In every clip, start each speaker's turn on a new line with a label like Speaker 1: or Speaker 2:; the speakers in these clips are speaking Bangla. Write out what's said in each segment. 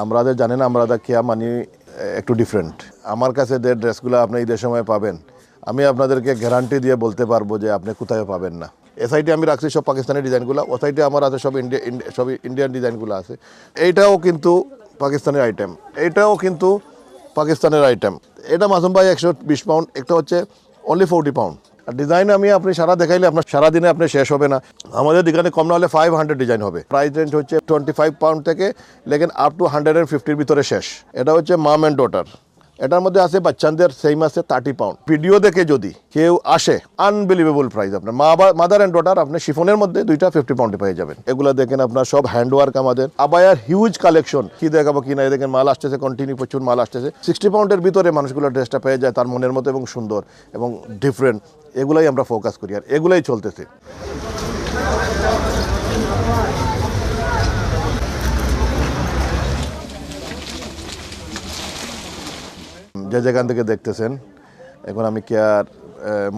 Speaker 1: আমাদের জানেন আমরা কেয়া মানি একটু ডিফারেন্ট আমার কাছে যে ড্রেসগুলো আপনি ঈদের সময় পাবেন, আমি আপনাদেরকে গ্যারান্টি দিয়ে বলতে পারব যে আপনি কোথায় পাবেন না। এ সাইডে আমি রাখছি সব পাকিস্তানি ডিজাইনগুলো, ও সাইডে আমার আছে সব ইন্ডিয়া সব ইন্ডিয়ান ডিজাইনগুলো আছে। এইটাও কিন্তু পাকিস্তানের আইটেম এইটাও কিন্তু পাকিস্তানের আইটেম এটা মাসুম ভাই একশো বিশ পাউন্ড একটা হচ্ছে অনলি ফোরটি পাউন্ড ডিজাইন আমি আপনি সারা দেখাইলে আপনার সারাদিনে আপনি শেষ হবে না। আমাদের দিকে কম না হলে ফাইভ হান্ড্রেড ডিজাইন হবে। প্রাইস রেঞ্জ হচ্ছে টোয়েন্টি ফাইভ পাউন্ড থেকে, লেকিন আপ টু হান্ড্রেড ফিফটির ভিতরে শেষ। এটা হচ্ছে মাম অ্যান্ড ডটার এটার মধ্যে আছে বাচ্চাদের সেই মাসে থার্টি পাউন্ড ভিডিও দেখে যদি কেউ আসে আনবিলিভেবল প্রাইস আপনার। মা মাদার অ্যান্ড ডটার আপনি শিফনের মধ্যে দুইটা ফিফটি পাউন্ডে পেয়ে যাবেন। এগুলো দেখেন আপনার, সব হ্যান্ডওয়ার্ক আমাদের। আবায়ার হিউজ কালেকশন কি দেখাবো, কি না দেখেন মাল আসতেছে কন্টিনিউ প্রচুর মাল আসতেছে। সিক্সটি পাউন্ডের ভিতরে মানুষগুলো ড্রেসটা পেয়ে যায়, তার মনের মতো এবং সুন্দর এবং ডিফারেন্ট এগুলাই আমরা ফোকাস করি। আর এগুলাই চলতেছে। যে যেখান থেকে দেখতেছেন, এখন আমি কেয়ার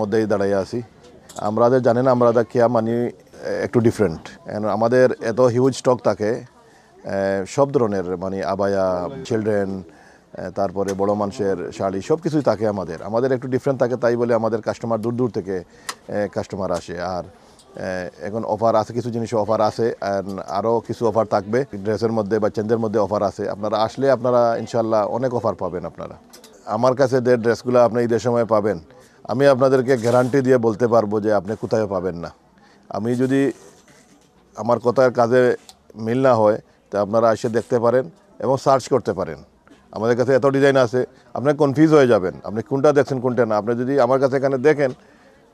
Speaker 1: মধ্যেই দাঁড়াইয়া আছি। আমাদের জানেন আমরা কেয়া মানি একটু ডিফারেন্ট আমাদের এত হিউজ স্টক থাকে সব ধরনের মানে আবায়া চিলড্রেন তারপরে বড় মানুষের শাড়ি সব কিছুই থাকে আমাদের। আমাদের একটু ডিফারেন্ট থাকে তাই বলে আমাদের কাস্টমার দূর দূর থেকে কাস্টমার আসে। আর এখন অফার আছে, কিছু জিনিস অফার আছে আরও কিছু অফার থাকবে। ড্রেসের মধ্যে বা চেঞ্জের মধ্যে অফার আছে। আপনারা আসলে আপনারা ইনশাল্লাহ অনেক অফার পাবেন আপনারা। আমার কাছে যে ড্রেসগুলো আপনি ঈদের সময় পাবেন, আমি আপনাদেরকে গ্যারান্টি দিয়ে বলতে পারব যে আপনি কোথায় পাবেন না। আমি যদি আমার কথার কাজে মিল না হয়, তা আপনারা এসে দেখতে পারেন এবং সার্চ করতে পারেন। আমাদের কাছে এত ডিজাইন আছে, আপনি কনফিউজ হয়ে যাবেন। আপনি কোনটা দেখছেন, কোনটা না। আপনি যদি আমার কাছে এখানে দেখেন,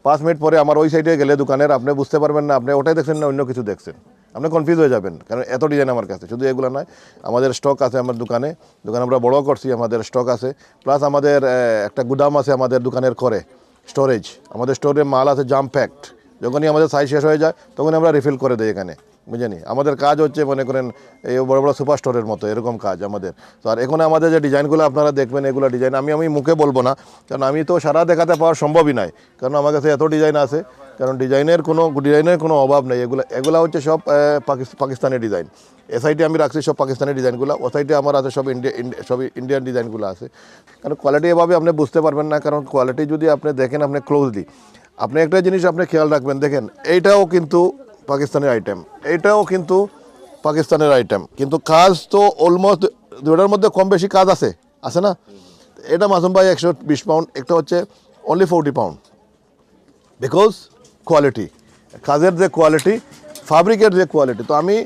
Speaker 1: পাঁচ মিনিট পরে আমার ওই সাইডে গেলে দোকানের, আপনি বুঝতে পারবেন না, আপনি ওটাই দেখছেন না, অন্য কিছু দেখছেন। আপনি কনফিউজ হয়ে যাবেন, কারণ এত ডিজাইন আমার কাছে। শুধু এগুলো নয়, আমাদের স্টক আছে আমার দোকানে, দোকান আমরা বড় করছি, আমাদের স্টক আছে। প্লাস আমাদের একটা গুদাম আছে আমাদের দোকানের করে স্টোরেজ আমাদের স্টোরে মাল আছে জাম প্যাকড যখনই আমাদের সাইজ শেষ হয়ে যায়, তখনই আমরা রিফিল করে দিই এখানে, বুঝেনি? আমাদের কাজ হচ্ছে, মনে করেন, এই বড় বড় সুপার স্টোরের মতো, এরকম কাজ আমাদের। তো আর এখন আমাদের যে ডিজাইনগুলো আপনারা দেখবেন, এগুলো ডিজাইন আমি আমি মুখে বলব না, কারণ আমি তো সারা দেখাতে পাওয়া সম্ভবই নয় কারণ আমার কাছে এত ডিজাইন আছে। কারণ ডিজাইনের কোনো ডিজাইনের কোনো অভাব নেই। এগুলো এগুলো হচ্ছে সব পাকিস্তানি ডিজাইন। এ সাইডে আমি রাখছি সব পাকিস্তানি ডিজাইনগুলো ও সাইডে আমার আছে সব ইন্ডিয়া- সব ইন্ডিয়ান ডিজাইনগুলো আছে। কারণ কোয়ালিটি এভাবে আপনি বুঝতে পারবেন না, কারণ কোয়ালিটি যদি আপনি দেখেন, আপনি ক্লোজলি আপনি একটা জিনিস আপনি খেয়াল রাখবেন, দেখেন, এইটাও কিন্তু পাকিস্তানের আইটেম এইটাও কিন্তু পাকিস্তানের আইটেম কিন্তু কাজ তো অলমোস্ট দুটার মধ্যে কম বেশি কাজ আছে আছে না? এটা মাসুম ভাই একশো বিশ পাউন্ড একটা হচ্ছে only forty pound because quality কাজের যে কোয়ালিটি ফাব্রিকের যে কোয়ালিটি তো আমি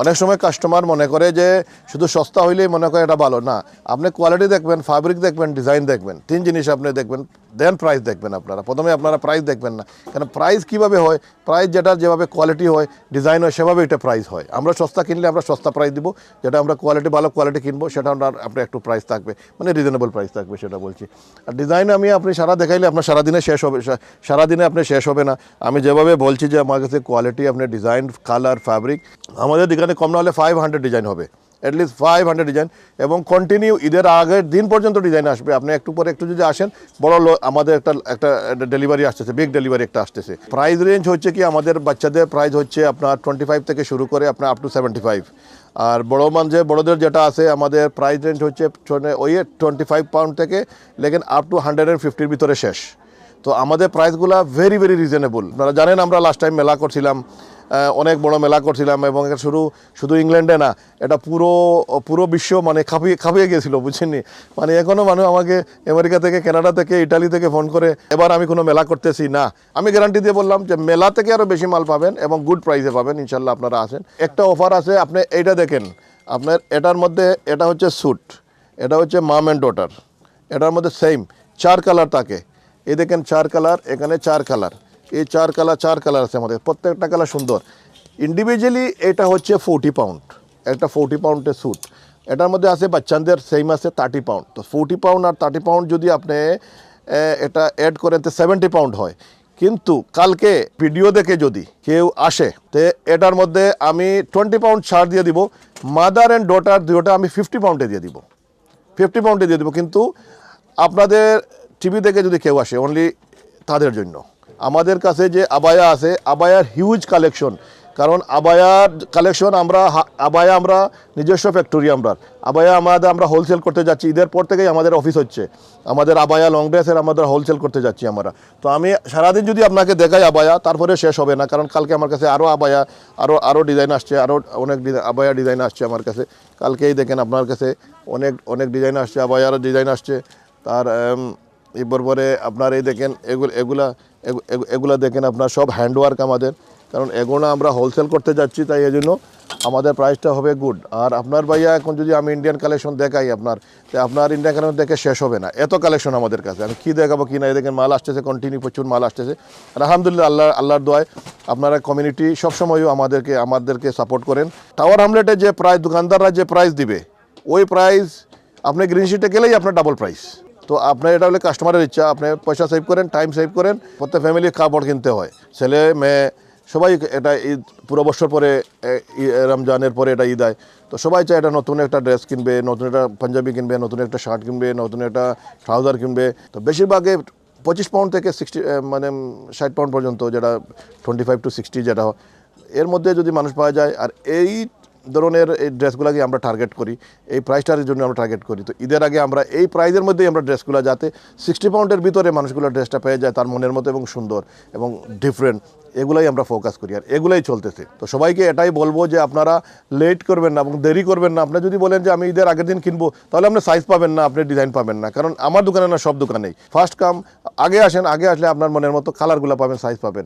Speaker 1: অনেক সময় কাস্টমার মনে করে যে শুধু সস্তা হইলেই মনে করে এটা ভালো। না, আপনি কোয়ালিটি দেখবেন ফ্যাব্রিক দেখবেন ডিজাইন দেখবেন, তিন জিনিস আপনি দেখবেন দেন প্রাইস দেখবেন আপনারা। প্রথমে আপনারা প্রাইস দেখবেন না। কারণ প্রাইস কীভাবে হয়? প্রাইস যেটা যেভাবে কোয়ালিটি হয় ডিজাইন হয় সেভাবে এটা প্রাইস হয়। আমরা সস্তা কিনলে আমরা সস্তা প্রাইস দিব, যেটা আমরা কোয়ালিটি ভালো কোয়ালিটি কিনবো, সেটা আমরা আপনার একটু প্রাইস থাকবে মানে রিজনেবল প্রাইস থাকবে, সেটা বলছি। আর ডিজাইন আমি আপনি সারা দেখাইলে আপনার সারাদিনে শেষ হবে সারাদিনে আপনি শেষ হবে না। আমি যেভাবে বলছি যে আমার কাছে কোয়ালিটি আপনার ডিজাইন কালার ফ্যাব্রিক আমাদের দোকানে কম না হলে ফাইভ হান্ড্রেড ডিজাইন হবে। At least five hundred design এবং কন্টিনিউ ঈদের আগের দিন পর্যন্ত ডিজাইন আসবে। আপনি একটু পরে একটু যদি আসেন, বড় আমাদের একটা একটা ডেলিভারি আসতেছে বিগ ডেলিভারি একটা আসতেছে। প্রাইস রেঞ্জ হচ্ছে কি, আমাদের বাচ্চাদের প্রাইস হচ্ছে আপনার টোয়েন্টি ফাইভ থেকে শুরু করে আপনার আপ টু সেভেন্টি ফাইভ আর বড় মানুষে বড়দের যেটা আছে, আমাদের প্রাইস রেঞ্জ হচ্ছে ওই টোয়েন্টি ফাইভ পাউন্ড থেকে লেকিন আপ টু হান্ড্রেড অ্যান্ড ফিফটির ভিতরে শেষ। তো আমাদের প্রাইসগুলো ভেরি ভেরি রিজনেবল আপনারা জানেন, আমরা লাস্ট টাইম মেলা করছিলাম অনেক বড় মেলা করছিলাম এবং এটা শুধু শুধু ইংল্যান্ডে না, এটা পুরো পুরো বিশ্ব মানে খাপিয়ে খাপিয়ে গিয়েছিল বুঝছেননি মানে এখনও মানুষ আমাকে আমেরিকা থেকে, কানাডা থেকে, ইটালি থেকে ফোন করে, এবার আমি কোনো মেলা করতেছি না। আমি গ্যারান্টি দিয়ে বললাম যে মেলা থেকে আরও বেশি মাল পাবেন এবং গুড প্রাইসে পাবেন ইনশাল্লাহ আপনারা আসেন। একটা অফার আছে, আপনি এইটা দেখেন, আপনার এটার মধ্যে, এটা হচ্ছে স্যুট এটা হচ্ছে মাম অ্যান্ড ডটার এটার মধ্যে সেম চার কালার থাকে। এই দেখেন চার কালার, এখানে চার কালার। এই চার কালার চার কালার আছে আমাদের। প্রত্যেকটা কালার সুন্দর। ইন্ডিভিজুয়ালি এটা হচ্ছে ফোর্টি পাউন্ড একটা ফোর্টি পাউন্ডের স্যুট এটার মধ্যে আছে বাচ্চাদের সেম আছে থার্টি পাউন্ড তো ফোর্টি পাউন্ড আর থার্টি পাউন্ড যদি আপনি এটা অ্যাড করেন, তো সেভেন্টি পাউন্ড হয়। কিন্তু কালকে ভিডিও দেখে যদি কেউ আসে, তে এটার মধ্যে আমি টোয়েন্টি পাউন্ড ছাড় দিয়ে দিব। মাদার অ্যান্ড ডটার দুটা আমি ফিফটি পাউন্ডে দিয়ে দিব। ফিফটি পাউন্ডে দিয়ে দেবো। কিন্তু আপনাদের টিভি থেকে যদি কেউ আসে অনলি তাদের জন্য। আমাদের কাছে যে আবায়া আছে, আবায়ার হিউজ কালেকশন কারণ আবায়ার কালেকশন আমরা আবায়া আমরা নিজস্ব ফ্যাক্টরি আমরা। আবায়া আমাদের আমরা হোলসেল করতে যাচ্ছি। ঈদের পর থেকেই আমাদের অফিস হচ্ছে। আমাদের আবায়া লং ড্রেসের আমাদের হোলসেল করতে যাচ্ছি আমরা। তো আমি সারাদিন যদি আপনাকে দেখাই আবায়া, তারপরে শেষ হবে না। কারণ কালকে আমার কাছে আরও আবায়া আরও আরও ডিজাইন আসছে আরও অনেক আবায়া ডিজাইন আসছে আমার কাছে। কালকেই দেখেন আপনার কাছে অনেক অনেক ডিজাইন আসছে আবায়ার ডিজাইন আসছে। তার এরপর পরে আপনার এই দেখেন, এগুলো, এগুলা, এগু- এগু- এগুলা দেখেন আপনার সব হ্যান্ডওয়ার্ক আমাদের। কারণ এগুলো আমরা হোলসেল করতে যাচ্ছি, তাই এই জন্য আমাদের প্রাইসটা হবে গুড আর আপনার ভাইয়া, এখন যদি আমি ইন্ডিয়ান কালেকশন দেখাই আপনার, তো আপনার ইন্ডিয়ান কালেকশন দেখে শেষ হবে না। এত কালেকশন আমাদের কাছে। আমি কী দেখাবো, কি না দেখেন মাল আসতেছে কন্টিনিউ প্রচুর মাল আসতেছে। আর আলহামদুলিল্লাহ, আল্লাহ, আল্লাহর দোয়ায় আপনারা কমিউনিটি সবসময়ও আমাদেরকে আমাদেরকে সাপোর্ট করেন। টাওয়ার হামলেটে যে প্রাইস দোকানদাররা যে প্রাইস দিবে, ওই প্রাইস আপনি গ্রিন শিটে গেলেই আপনার ডাবল প্রাইস তো আপনার এটা হলে কাস্টমারের ইচ্ছা। আপনি পয়সা সেভ করেন টাইম সেভ করেন, প্রত্যেক ফ্যামিলি কাপড় কিনতে হয়। ছেলে, মেয়ে, সবাই এটা ঈদ, পুরো বছর পরে রমজানের পরে এটা ঈদ হয় তো সবাই চায় এটা নতুন একটা ড্রেস কিনবে, নতুন একটা পাঞ্জাবি কিনবে, নতুন একটা শার্ট কিনবে, নতুন একটা ট্রাউজার কিনবে। তো বেশিরভাগে পঁচিশ পাউন্ড থেকে সিক্সটি মানে ষাট পাউন্ড পর্যন্ত, যেটা টোয়েন্টি ফাইভ টু সিক্সটি যেটা এর মধ্যে যদি মানুষ পাওয়া যায়। আর এই ধরনের এই ড্রেসগুলোকে আমরা টার্গেট করি, এই প্রাইসটার জন্য আমরা টার্গেট করি। তো ঈদের আগে আমরা এই প্রাইজের মধ্যেই আমরা ড্রেসগুলো যাতে সিক্সটি পাউন্ডের ভিতরে মানুষগুলো ড্রেসটা পেয়ে যায় তার মনের মতো এবং সুন্দর এবং ডিফারেন্ট এগুলাই আমরা ফোকাস করি আর এগুলাই চলতেছে। তো সবাইকে এটাই বলব যে আপনারা লেট করবেন না এবং দেরি করবেন না। আপনি যদি বলেন যে আমি ঈদের আগের দিন কিনবো, তাহলে আপনি সাইজ পাবেন না, আপনি ডিজাইন পাবেন না। কারণ আমার দোকানে না সব দোকানেই। ফার্স্ট কাম আগে আসেন, আগে আসলে আপনার মনের মতো কালারগুলো পাবেন সাইজ পাবেন।